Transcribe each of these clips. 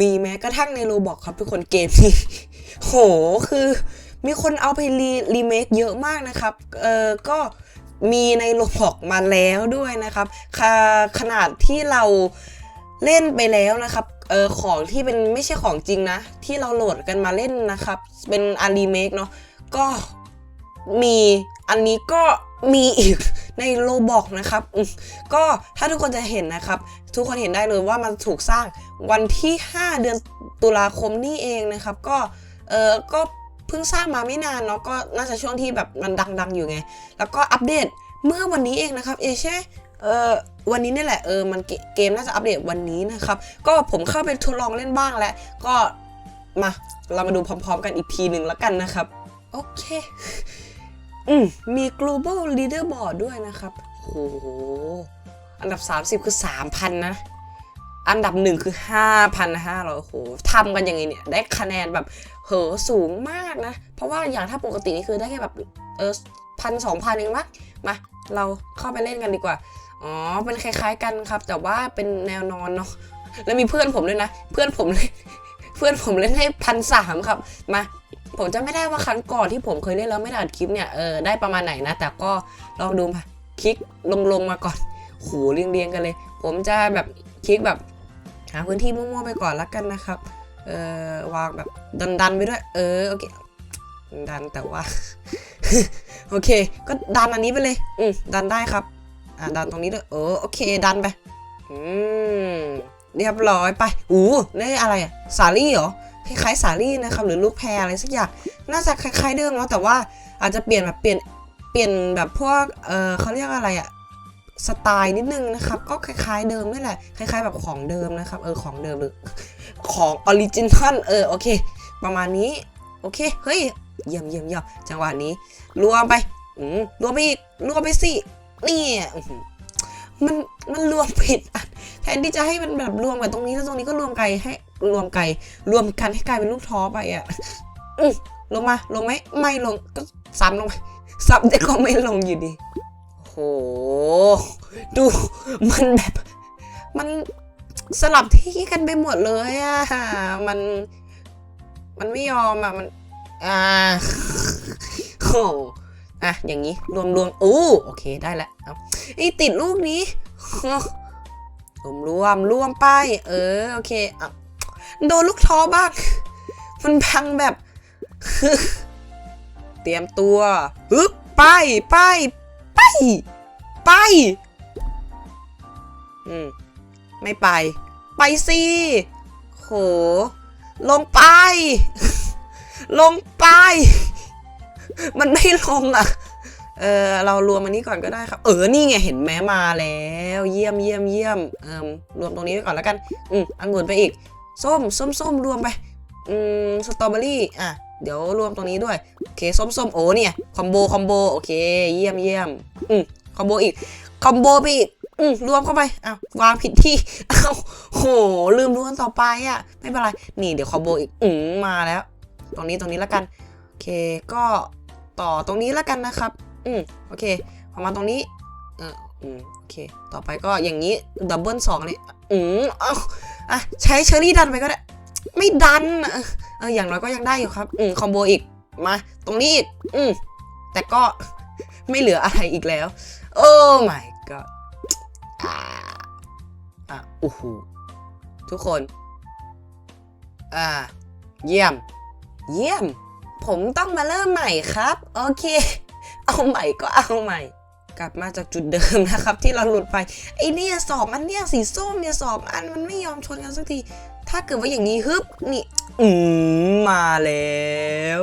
มีแม้กระทั่งในโรบอกครับทุกคนเกมนี้โหคือมีคนเอาไปรีรีเมคเยอะมากนะครับ เออก็มีในโรบอกมาแล้วด้วยนะครับขขนาดที่เราเล่นไปแล้วนะครับ เออของที่เป็นไม่ใช่ของจริงนะ ที่เราโหลดกันมาเล่นนะครับ เป็นอันรีเมคเนาะก็มีอันนี้ก็ มีอีกในโรบอกนะครับ ก็ถ้าทุกคนจะเห็นนะครับ ทุกคนเห็นได้เลยว่ามันถูกสร้างวันที่ 5 เดือนตุลาคมนี่เองนะครับ ก็เออก็เพิ่งสร้างมาไม่นานเนาะก็น่าจะช่วงที่แบบมันดัง ๆ อยู่ไง แล้วก็อัปเดตเมื่อวันนี้เองนะครับ เอเช่เออวันนี้นี่แหละเออมันเกเกมน่าจะอัปเดตวันนี้นะครับ ก็ผมเข้าไปทดลองเล่นบ้างแล้วก็มาเรามาดูพร้อม ๆ กันอีกทีหนึ่งแล้วกันนะครับ โอเค อืมมี global leaderboard ด้วยนะครับโหอันดับ 30 คือ 3,000 นะ อันดับหนึ่งคือ 5,500โอ้โหทำกันอยังไงเนี่ย ได้คะแนนแบบเหอสูงมากนะ เพราะว่าอย่างถ้าปกตินี่คือได้แค่แบบเออพันสองพันเองมั้งมา เราเข้าไปเล่นกันดีกว่า อ๋อ เป็นคล้ายๆกันครับ แต่ว่าเป็นแนวนอนเนาะ แล้วมีเพื่อนผมด้วยนะ เพื่อนผมเล่นเพื่อนผมเล่นให้พันสามครับ มา ผมจะไม่ได้ว่าครั้งก่อนที่ผมเคยเล่นแล้วไม่ได้อัดคลิปเนี่ยเออได้ประมาณไหนนะ แต่ก็ลองดูมาคลิกลงลงๆมาก่อนหเรียงเรียงๆกันเลย ผมจะแบบคลิกแบบหาพื้นที่มั่วๆไปก่อนละกันนะครับเออวางแบบดันๆไปด้วย เออโอเคดันแต่ว่า โอเค ก็ดันอันนี้ไปเลย อืมดันได้ครับ อ่าดันตรงนี้ด้วยเออโอเค ดันไปอืมเรียบร้อยไปอู้นี่อะไรอะสาลี่เหรอ คล้ายๆสาลี่นะครับหรือลูกแพรอะไรสักอย่างน่าจะคล้าย ๆ เดิมเนาะแต่ว่าอาจจะเปลี่ยนแบบเปลี่ยนเปลี่ยนแบบพวกเออเขาเรียกอะไรอะสไตล์นิดนึงนะครับก็คล้ายๆเดิมนี่แหละคล้ายๆแบบของเดิมนะครับเออของเดิมหรือของออริจินอลเออโอเค ประมาณนี้โอเคเฮ้ยเยี่ยมเยี่ยมเยี่ยมจังหวะนี้รวมไปอืมรวมไปอีกรวมไปสินี่มันมันรวมผิดแทนที่จะให้มันแบบรวมกับตรงนี้แล้วตรงนี้ก็รวมไกลให้ รวมไกลรวมกันให้กลายเป็นลูกท้อไปอะอืลงมาลงไหมไม่ลงก็ซ้ำลงซ้ำแต่ก็ไม่ลงอยู่ดีโหดูมันแบบ มันสลับที่กันไปหมดเลยอะมัน มันไม่ยอมอะมันอ่าโหอะอย่างนี้รวมรวมอู้โอเคได้แล้วเอาไอติดลูกนี้รวมรวมรวมไป เออ โอเคอะ โดนลูกท้อบ้าง มันพังแบบ เตรียมตัวฮึบไปไปไปไป อืม ไม่ไป ไปสิโห ลงไป ลงไป มันไม่ลงอะ เออ เรารวมอันนี้ก่อนก็ได้ครับ เออ นี่ไง เห็นแม้มาแล้ว เยี่ยมเยี่ยมเยี่ยมเอ่มรวมตรงนี้ไว้ก่อนแล้วกัน อืมองุ่นไปอีก ส้มส้มส้มรวมไป อืม สตรอเบอรี่ อะ เดี๋ยวรวมตรงนี้ด้วย โอเค ส้มส้มโอ้เนี่ย คอมโบ คอมโบ โอเค เยี่ยมเยี่ยมอืม คอมโบอีก คอมโบไปอีก อืม รวมเข้าไป อ้าว วางผิดที่ อ้าวโห ลืมรวมต่อไปอะ ไม่เป็นไร นี่ เดี๋ยวคอมโบอีก อืม มาแล้ว ตรงนี้ ตรงนี้แล้วกัน โอเค ก็ต่อตรงนี้แล้วกันนะครับ อืม โอเค พอมาตรงนี้ เอออืม โอเค ต่อไปก็อย่างนี้ ดับเบิลสองเลย อืมเอาว อะใช้เชอรี่ดันไปก็ได้ ไม่ดันอะเอออย่างน้อยก็ยังได้อยู่ครับ อืมคอมโบอีกมา ตรงนี้อีกอืมแต่ก็ไม่เหลืออะไรอีกแล้ว โอ้ my god อ่าอะโอ้โหทุกคน อ่า เยี่ยม เยี่ยม ผมต้องมาเริ่มใหม่ครับ โอเค เอาใหม่ก็เอาใหม่ กลับมาจากจุดเดิมนะครับ ที่เราหลุดไปไอเนี่ยสองอันเนี่ยสีส้มเนี่ยสองอันมันไม่ยอมชนกันสักที ถ้าเกิดว่าอย่างนี้ฮึบนี่อืมมาแล้ว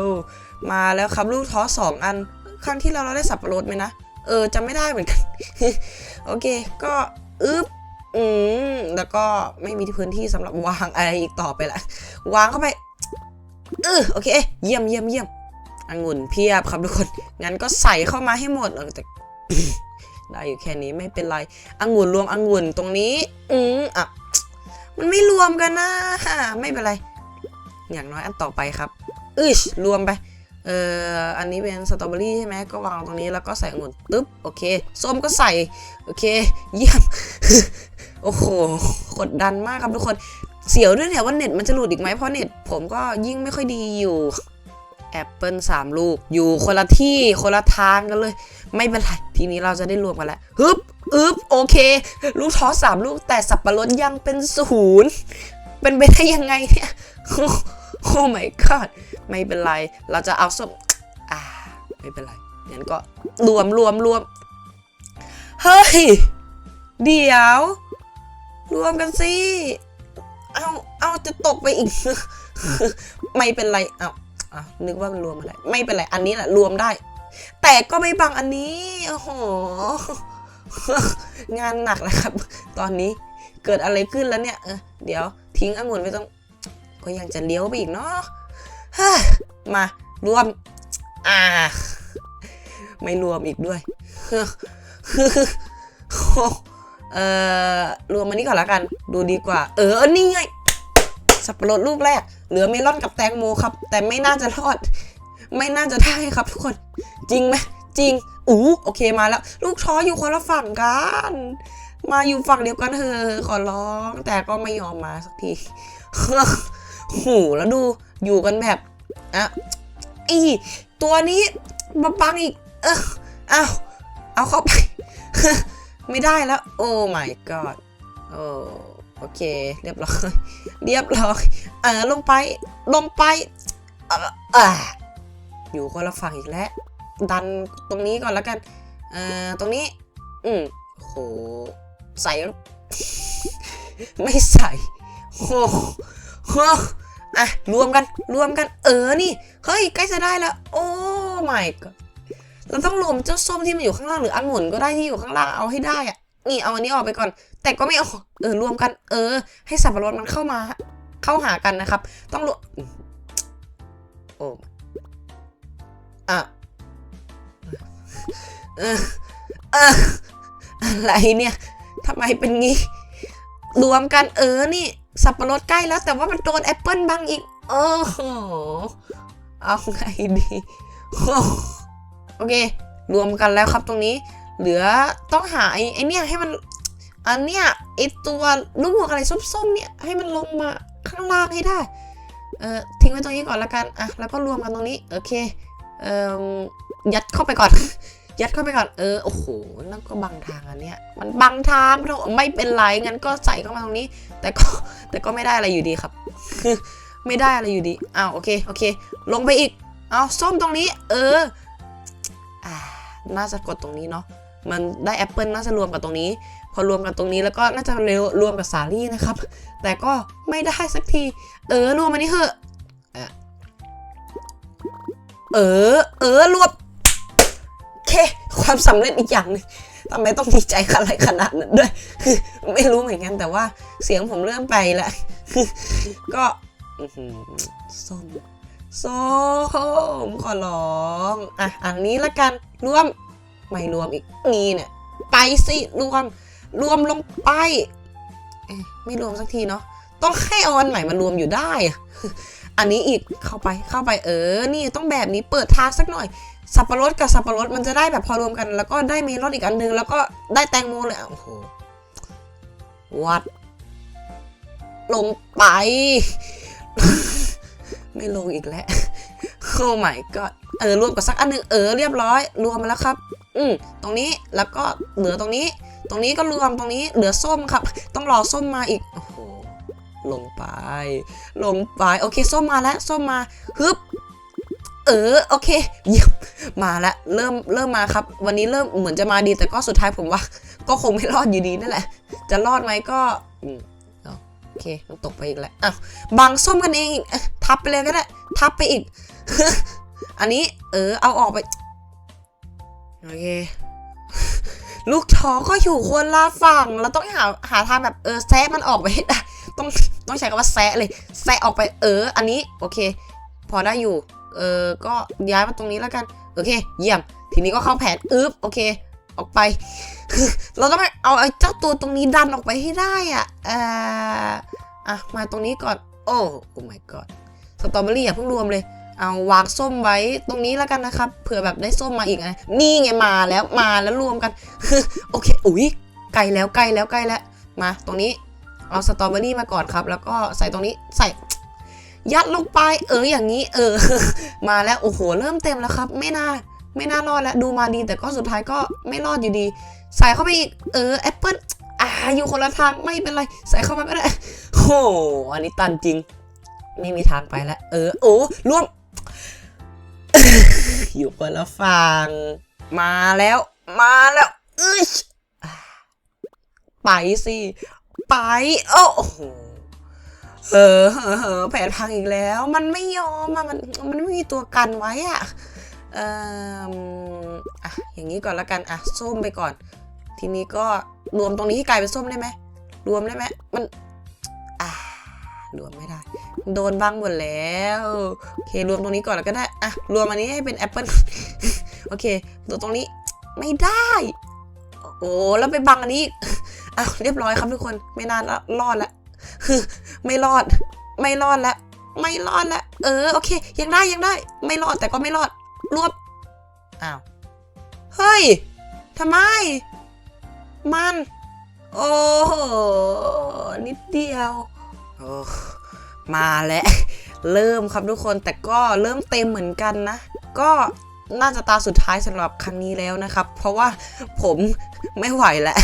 มาแล้วครับลูกท้อสองอัน ครั้งที่เราเราได้สับปะรดไหมนะเออจำไม่ได้เหมือนกัน โอเค ก็อึบอืมแล้วก็ไม่มีพื้นที่สำหรับวางอะไรอีกต่อไปละวางเข้าไปเออโอเค เยี่ยมเยี่ยมเยี่ยมองุ่นเพียบครับทุกคน งั้นก็ใส่เข้ามาให้หมดเออแต่ ได้อยู่แค่นี้ไม่เป็นไรองุ่นรวมองุ่นตรงนี้ อืมอะ มันไม่รวมกันนะไม่เป็นไร อย่างน้อยอันต่อไปครับอึชรวมไป เอ่อ อันนี้เป็นสตรอเบอรี่ใช่ไหม ก็วางตรงนี้แล้วก็ใส่องุ่นตึ๊บ โอเค ส้มก็ใส่ โอเค เยี่ยม โอ้โห กดดันมากครับทุกคน เสียวด้วยเนี่ยว่าเน็ตมันจะหลุดอีกไหมเพราะเน็ตผมก็ยิ่งไม่ค่อยดีอยู่ แอปเปิลสามลูก อยู่คนละที่คนละทางกันเลย ไม่เป็นไรทีนี้เราจะได้รวมกันแล้วฮึบอึบโอเค ลูกท้อสามลูกแต่สับปะรดยังเป็นศูนย์เป็นไปได้ยังไงเนี่ยโอ้ my god ไม่เป็นไร เราจะเอาส้มอ่า ไม่เป็นไรงั้นก็รวมรวมรวม เฮ้ย เดี๋ยว รวมกันสิ เอาเอาจะตกไปอีก ไม่เป็นไร เอา อานึกว่ามันรวมอะไร ไม่เป็นไร อันนี้แหละรวมได้ แต่ก็ไม่บังอันนี้โอ้โหงานหนักแล้วครับ ตอนนี้เกิดอะไรขึ้นแล้วเนี่ยเออเดี๋ยวทิ้งองุ่นไปตรงก็ยังจะเลี้ยวไปอีกเนาะมารวม อ่า ไม่รวมอีกด้วยเอ่อรวมมันนี้ก่อนล้วกัน ดูดีกว่า เออนี่ไงสับปะรดลูกแรก เหลือเมลอนกับแตงโมครับ แต่ไม่น่าจะรอด ไม่น่าจะได้ครับทุกคน จริงไหมจริงอู้โอเคมาแล้ว ลูกช้ออยู่คนละฝั่งกัน มาอยู่ฝั่งเดียวกันเถอะขอร้อง แต่ก็ไม่ยอมมาสักทีหูแล้วดูอยู่กันแบบอะอีตัวนี้มาบังอีก เออเอาเอาเข้าไป ไม่ได้แล้ว โอ้ my god โอ้ โอเค เรียบร้อย เรียบร้อยเออลงไป ลงไปเอ่ออ่าอยู่คนละฝั่งอีกแล้ว ดันตรงนี้ก่อนแล้วกันเอ่อตรงนี้ อืมโห ใส่ ไม่ใส่โหโหอะ รวมกัน รวมกัน เออ นี่ เฮ้ย ใกล้จะได้แล้ว โอ้ my god เราต้องรวมเจ้าส้มที่มันอยู่ข้างล่างหรืออังุ่นก็ได้ที่อยู่ข้างล่างเอาให้ได้อะ นี่เอาอันนี้ออกไปก่อน แต่ก็ไม่เอาเออรวมกัน เออ ให้สับปะรดมันเข้ามา เข้าหากันนะครับ ต้องรวมโอ้อะเออเอออะไรเนี่ยทำไมเป็นงี้ รวมกันเออนี่ สับปะรดใกล้แล้ว แต่ว่ามันโดนแอปเปิลบังอีกโอ้โหเอาไงดีโอ้โอเค รวมกันแล้วครับตรงนี้ เหลือต้องหาไอ้ไอเนี่ยให้มัน อันเนี้ยไอตัวลูกหัวอะไรส้มๆเนี่ยให้มันลงมาข้างล่างให้ได้ เออทิ้งไว้ตรงนี้ก่อนละกัน อะ แล้วก็รวมกันตรงนี้ โอเค เอ่อ ยัดเข้าไปก่อน ยัดเข้าไปก่อน เออ โอ้โห นั่นก็บังทางอันเนี้ย มันบังทางเราไม่เป็นไร งั้นก็ใส่เข้ามาตรงนี้ แต่ก็ แต่ก็ไม่ได้อะไรอยู่ดีครับ ไม่ได้อะไรอยู่ดี อ้าว โอเค โอเค ลงไปอีก เอาส้มตรงนี้ เออ อ่า น่าจะกดตรงนี้เนาะ มันได้แอปเปิลน่าจะรวมกับตรงนี้ พอรวมกันตรงนี้แล้วก็น่าจะเร็วรวมกับสาลี่นะครับ แต่ก็ไม่ได้สักที เออรวมอันนี้เถอะเออ เออรวมโอเค ความสำเร็จอีกอย่างนึงทำไมต้องดีใจอะไรขนาดนั้นด้วย คือไม่รู้เหมือนกันแต่ว่าเสียงผมเริ่มไปแล้วก็อื้อหือส้มส้มขอร้อง อะ อันนี้ละกันรวม ไม่รวมอีกนี่เนี่ยไปสิรวมรวมลงไปเอไม่รวมสักทีเนาะต้องให้เอาอันใหม่มารวมอยู่ได้อะอันนี้อีกเข้าไปเข้าไปเออ นี่ต้องแบบนี้เปิดทางสักหน่อย สับปะรดกับสับปะรดมันจะได้แบบพอรวมกัน แล้วก็ได้เมลอนอีกอันนึง แล้วก็ได้แตงโมเลยโอ้โหวัด ลงไป ไม่ลงอีกแล้วโอ้ my god เออรวมกับสักอันหนึงเออเรียบร้อย รวมมาแล้วครับ อืมตรงนี้แล้วก็เหลือตรงนี้ ตรงนี้ก็รวมตรงนี้เหลือส้มครับ ต้องรอส้มมาอีกโอ้โหลงไป ลงไปโอเคส้มมาแล้วส้มมาฮึบเออโอเคเยี่ยมมาแล้วเริ่มเริ่มมาครับ วันนี้เริ่มเหมือนจะมาดีแต่ก็สุดท้ายผมว่า ก็คงไม่รอดอยู่ดีนั่นแหละ จะรอดไหมก็อืมโอเคมันตกไปอีกแล้วอ้าวบังส้มกันเองทับไปเลยก็ได้ทับไปอีก อันนี้เออเอาออกไป โอเค ลูกท้อก็อยู่คนละฝั่ง เราต้องหาหาทางแบบเออแซะมันออกไปได้ต้องต้องใช้คำว่าแซะเลยแซะออกไปเออ อันนี้โอเค พอได้อยู่เออก็ย้ายมาตรงนี้แล้วกันโอเค เยี่ยม ทีนี้ก็เข้าแผนอึ๊บโอเค ออกไป เราต้องเอาไอ้เจ้าตัวตรงนี้ดันออกไปให้ได้อะเอ่ออะมาตรงนี้ก่อน โอ้โอ้ my god สตรอเบอรี่อย่าเพิ่งรวมเลย เอาวางส้มไว้ตรงนี้แล้วกันนะครับ เผื่อแบบได้ส้มมาอีกนะนี่ไงมาแล้วมาแล้วรวมกันโอเคอุ๊ยไกลแล้วไกลแล้วไกลแล้วมาตรงนี้เอาสตรอเบอรี่มาก่อนครับ แล้วก็ใส่ตรงนี้ใส่ยัดลงไป เอออย่างนี้ เออ มาแล้วโอ้โหเริ่มเต็มแล้วครับ ไม่น่าไม่น่ารอดแล้วดูมาดี แต่ก็สุดท้ายก็ไม่รอดอยู่ดี ใส่เข้าไปอีกเออแอปเปิลอ่าอยู่คนละทางไม่เป็นไร ใส่เข้าไปไม่ได้โอ้โหอันนี้ตันจริง ไม่มีทางไปแล้วเออโอ้ร่วม อยู่คนละฝั่งมาแล้ว มาแล้วอึชไปสิ ไป โอ้โหเออเออเออแผนพังอีกแล้ว มันไม่ยอมอะมันมันไม่มีตัวกันไว้อะเอออะอย่างนี้ก่อนละกันอะส้มไปก่อน ทีนี้ก็รวมตรงนี้ให้กลายเป็นส้มได้ไหมรวมได้ไหมมัน รวมไม่ได้ โดนบังหมดแล้วโอเครวมตรงนี้ก่อนแล้วก็ได้อะรวมอันนี้ให้เป็นแอปเปิลโอเคตัวตรงนี้ไม่ได้ โอ้แล้วไปบังอันนี้อีกอ้าวเรียบร้อยครับทุกคนไม่นานละรอดละคือไม่รอด ไม่รอดล้วไม่รอดล้วเออโอเค ยังได้ยังได้ ไม่รอดแต่ก็ไม่รอดรวบอ้าวเฮ้ยทำไม มัน โอ้นิดเดียว โอ้มาแล้วเริ่มครับทุกคนแต่ก็เริ่มเต็มเหมือนกันนะ ก็น่าจะตาสุดท้ายสำหรับครั้งนี้แล้วนะครับ เพราะว่าผมไม่ไหวแล้ว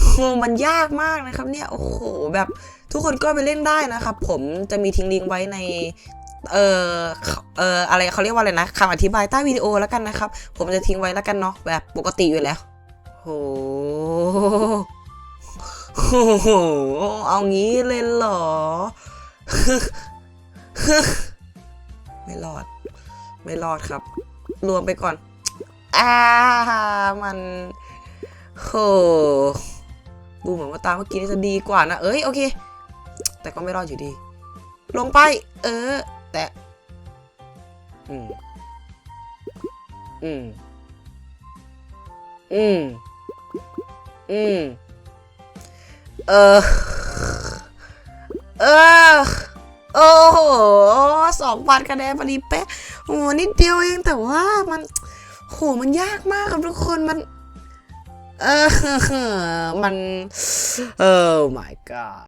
โมันยากมากนะครับเนี่ยโอ้โหแบบทุกคนก็ไปเล่นได้นะครับ ผมจะมีทิ้งลิงก์ไว้ในเอ่อเอ่ออะไรเขาเรียกว่าอะไรนะคำอธิบายใต้วิดีโอแล้วกันนะครับ ผมจะทิ้งไว้แล้วกันเนาะแบบปกติอยู่แล้วโห โอ้โห เอางี้เลยเหรอ ไม่รอด ไม่รอดครับ รวมไปก่อน อ่า มัน โห ดูเหมือนว่าตาเมื่อกี้จะดีกว่านะ เอ้ย โอเค แต่ก็ไม่รอดอยู่ดี ลงไป เออ แต่ อืม อืม อืม อืม เออ เออ โอ้โหสองพันคะแนนพอดีเป๊ะโอ้โหนิดเดียวเองแต่ว่ามันโหมันยากมากครับทุกคนมัน เออ มัน เออ my god